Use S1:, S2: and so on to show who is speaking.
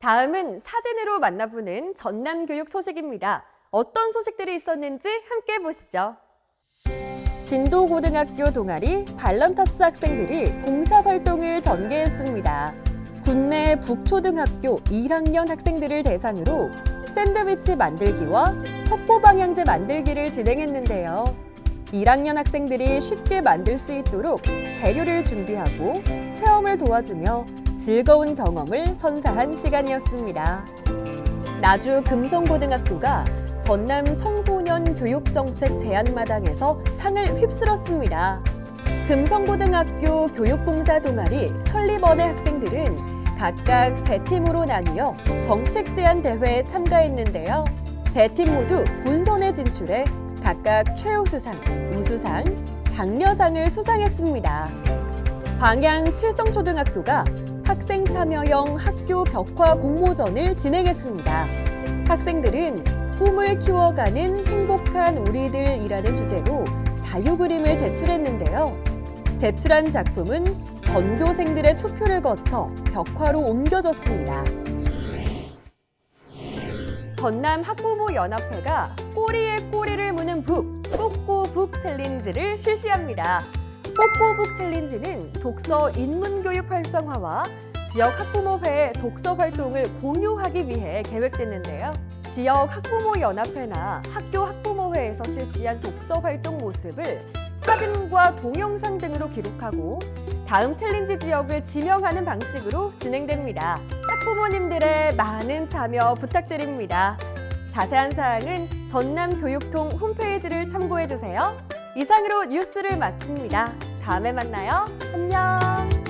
S1: 다음은 사진으로 만나보는 전남 교육 소식입니다. 어떤 소식들이 있었는지 함께 보시죠. 진도고등학교 동아리 발런타스 학생들이 봉사활동을 전개했습니다. 군내 북초등학교 1학년 학생들을 대상으로 샌드위치 만들기와 석고방향제 만들기를 진행했는데요. 1학년 학생들이 쉽게 만들 수 있도록 재료를 준비하고 체험을 도와주며 즐거운 경험을 선사한 시간이었습니다. 나주 금성고등학교가 전남 청소년 교육정책 제안마당에서 상을 휩쓸었습니다. 금성고등학교 교육봉사 동아리 설리번의 학생들은 각각 세 팀으로 나뉘어 정책 제안 대회에 참가했는데요. 세 팀 모두 본선에 진출해 각각 최우수상, 우수상, 장려상을 수상했습니다. 광양 칠성초등학교가 학생 참여형 학교 벽화 공모전을 진행했습니다. 학생들은 꿈을 키워가는 행복한 우리들이라는 주제로 자유 그림을 제출했는데요. 제출한 작품은 전교생들의 투표를 거쳐 벽화로 옮겨졌습니다. 전남 학부모 연합회가 꼬리에 꼬리를 무는 북, 꼬꼬북 챌린지를 실시합니다. 꼬꼬북 챌린지는 독서 인문교육 활성화와 지역 학부모회의 독서 활동을 공유하기 위해 계획됐는데요. 지역 학부모 연합회나 학교 학부모회에서 실시한 독서 활동 모습을 사진과 동영상 등으로 기록하고 다음 챌린지 지역을 지명하는 방식으로 진행됩니다. 학부모님들의 많은 참여 부탁드립니다. 자세한 사항은 전남교육통 홈페이지를 참고해 주세요. 이상으로 뉴스를 마칩니다. 다음에 만나요. 안녕.